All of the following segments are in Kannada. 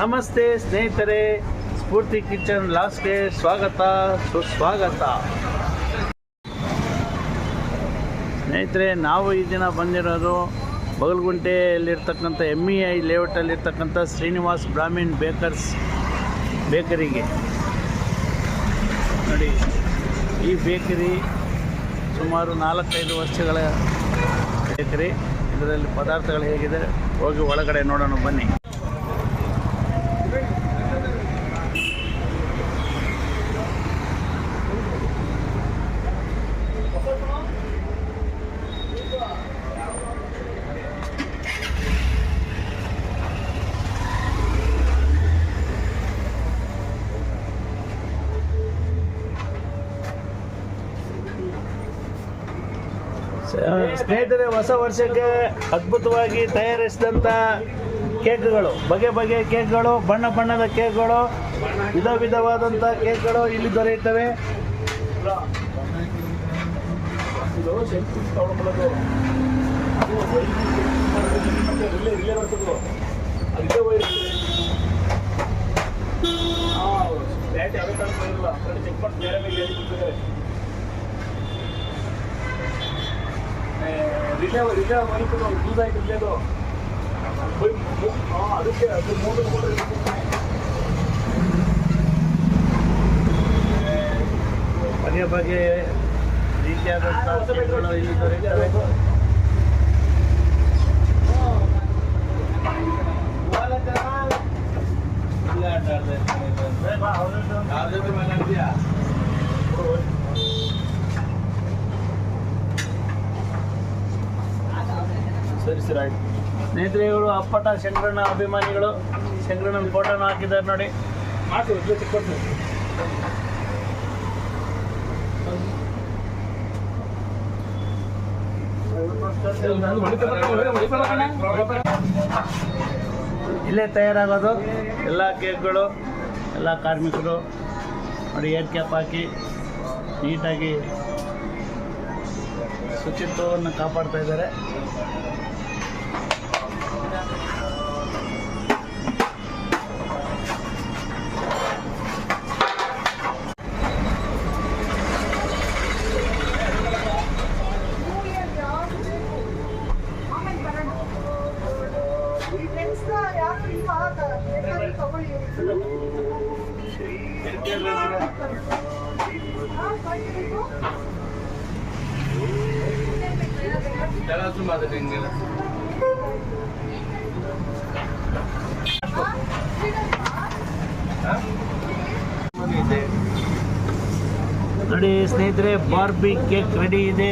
ನಮಸ್ತೆ ಸ್ನೇಹಿತರೆ, ಸ್ಫೂರ್ತಿ ಕಿಚನ್ ಲಾಸ್ಗೆ ಸ್ವಾಗತ, ಸುಸ್ವಾಗತ. ಸ್ನೇಹಿತರೆ, ನಾವು ಈ ದಿನ ಬಂದಿರೋದು ಬಗಲ್ಗುಂಟೆಯಲ್ಲಿರ್ತಕ್ಕಂಥ ಎಂ ಇ ಐ ಲೇಔಟಲ್ಲಿರ್ತಕ್ಕಂಥ ಶ್ರೀನಿವಾಸ್ ಬ್ರಾಹ್ಮಿಣ್ ಬೇಕರ್ಸ್ ಬೇಕರಿಗೆ. ನೋಡಿ, ಈ ಬೇಕರಿ ಸುಮಾರು ನಾಲ್ಕೈದು ವರ್ಷಗಳ ಬೇಕರಿ. ಇದರಲ್ಲಿ ಪದಾರ್ಥಗಳು ಹೇಗಿದೆ? ಹೋಗಿ ಒಳಗಡೆ ನೋಡೋಣ, ಬನ್ನಿ. ಸ್ನೇಹಿತರೆ, ಹೊಸ ವರ್ಷಕ್ಕೆ ಅದ್ಭುತವಾಗಿ ತಯಾರಿಸಿದಂಥ ಕೇಕ್ಗಳು. ಬಗೆ ಬಗೆಯ ಕೇಕ್ಗಳು, ಬಣ್ಣ ಬಣ್ಣದ ಕೇಕ್ಗಳು, ವಿಧ ವಿಧವಾದಂಥ ಕೇಕ್ಗಳು ಇಲ್ಲಿ ದೊರೆಯುತ್ತವೆ. ರಿಲೇ ರಿಲೇ ಮಾಡಿಕೊಂಡು ಲೂಸ್ ಆಯ್ತು ರಿಲೇದು ಅದಕ್ಕೆ ಅದು ಮೂರು ಬಗೆ ಬಗೆ ರೀತಿಯಾದಂಥ ಕೇಕ್ಗಳು ಇಲ್ಲಿ ದೊರೆಯುತ್ತವೆ ಇಲ್ಲಿ ಸರಿ ಸರಿ ಆಯ್ತು ಸ್ನೇಹಿತರೆ ಇವರು ಅಪ್ಪಟ ಶಂಕರಣ್ಣ ಅಭಿಮಾನಿಗಳು ಶಂಕರಣ್ಣನ ಫೋಟೋನ ಹಾಕಿದ್ದಾರೆ ನೋಡಿ. ಇಲ್ಲೇ ತಯಾರಾಗೋದು. ಎಲ್ಲ ಕೇಕ್ಗಳು ಎಲ್ಲ ಕಾರ್ಮಿಕರು ನೋಡಿ ಏರ್ ಕ್ಯಾಪ್ ಹಾಕಿ ನೀಟಾಗಿ ಶುಚಿತ್ವವನ್ನು ಕಾಪಾಡ್ತಾ ಇದ್ದಾರೆ. ನೋಡಿ ಸ್ನೇಹಿತರೆ ಬಾರ್ಬಿ ಕೇಕ್ ರೆಡಿ ಇದೆ.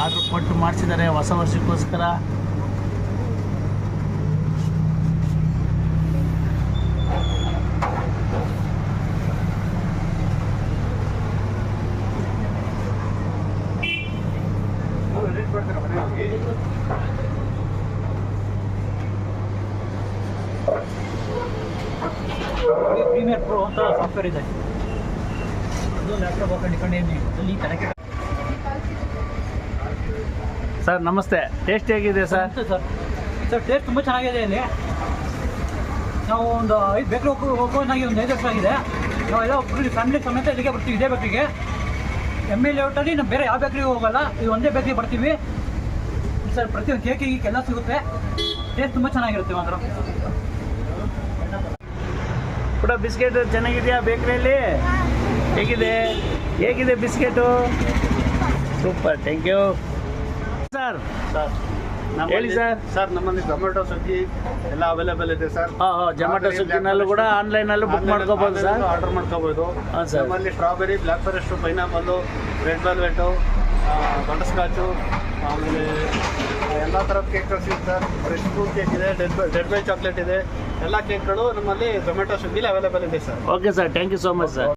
ಆರ್ಡರ್ ಕೊಟ್ಟು ಮಾಡಿಸಿದ್ದಾರೆ ಹೊಸ ವರ್ಷಕ್ಕೋಸ್ಕರ. ಪ್ರೀಮಿಯರ್ ಪ್ರೋ ಅಂತ ಸಾಫ್ಟ್ವೇರ್ ಇದೆ. ಅದು ಲ್ಯಾಪ್ಟಾಪ್ ಹಾಕೊಂಡು ಅಲ್ಲಿ ತನಕ ಸರ್ ನಮಸ್ತೆ. ಟೇಸ್ಟ್ ಹೇಗಿದೆ ಸರ್? ಸರ್. ಸರ್ ಟೇಸ್ಟ್ ತುಂಬ ಚೆನ್ನಾಗಿದೆ ಇಲ್ಲಿ. ನಾವು ಒಂದು ಐದು ಬೇಕ್ರಿ ಓಪನ್ ಹೋಗೋದಾಗಿ ಒಂದು ಐದು ವರ್ಷ ಆಗಿದೆ. ನಾವೆಲ್ಲ ಒಬ್ಬರು ಫ್ಯಾಮಿಲಿ ಸಮೇತ ಇಲ್ಲಿಗೆ ಬರ್ತೀವಿ ಇದೇ ಬೇಕ್ರಿಗೆ ಎಂ ಎಲ್ ಲೇಔಟಲ್ಲಿ ನಾವು ಬೇರೆ ಯಾವ ಬೇಕ್ರಿಗೆ ಹೋಗಲ್ಲ. ಇದು ಒಂದೇ ಬೇಕ್ರಿಗೆ ಬರ್ತೀವಿ. ಸರ್ ಪ್ರತಿಯೊಂದು ಕೇಕ್ ಗೀಕ್ ಎಲ್ಲ ಸಿಗುತ್ತೆ. ಟೇಸ್ಟ್ ತುಂಬ ಚೆನ್ನಾಗಿರುತ್ತೆ ಮಾತ್ರ. ಕೂಡ ಬಿಸ್ಕೆಟ್ ಚೆನ್ನಾಗಿದೆಯಾ ಬೇಕ್ರಿಯಲ್ಲಿ? ಹೇಗಿದೆ? ಹೇಗಿದೆ biscuit? Super thank you sir sir ಹೇಳಿ ಸರ್. ಸರ್ ನಮ್ಮಲ್ಲಿ ಟೊಮೆಟೊ ಸುಗ್ಗಿ ಎಲ್ಲ ಅವೈಲೇಬಲ್ ಇದೆ ಸರ್. ಹಾಂ ಹಾಂ ಜೊಮ್ಯಾಟೊ ಸುಗ್ಗಿನಲ್ಲೂ ಕೂಡ ಆನ್ಲೈನಲ್ಲೂ ಬುಕ್ ಮಾಡ್ಕೋಬೋದು ಸರ್. ಆರ್ಡರ್ ಮಾಡ್ಕೋಬೋದು. ಹಾಂ ಸರ್. ನಮ್ಮಲ್ಲಿ strawberry black forest pineapple red velvet butter scotch ಆಮೇಲೆ ಥರದ ಕೇಕ್ಗಳು ಸಿಗುತ್ತೆ. ಸರ್ ಫ್ರೆಶ್ ಫ್ರೂಟ್ ಕೇಕ್ ಇದೆ ಡೆಡ್ ಡೆಡ್ ಬೈ ಚಾಕ್ಲೇಟ್ ಇದೆ. ಎಲ್ಲ ಕೇಕ್ಗಳು ನಮ್ಮಲ್ಲಿ ಝೊಮ್ಯಾಟೊ ಸ್ವಿಗ್ಗಿಲಿ ಅವೈಲೇಬಲ್ ಇದೆ sir okay sir thank you so much sir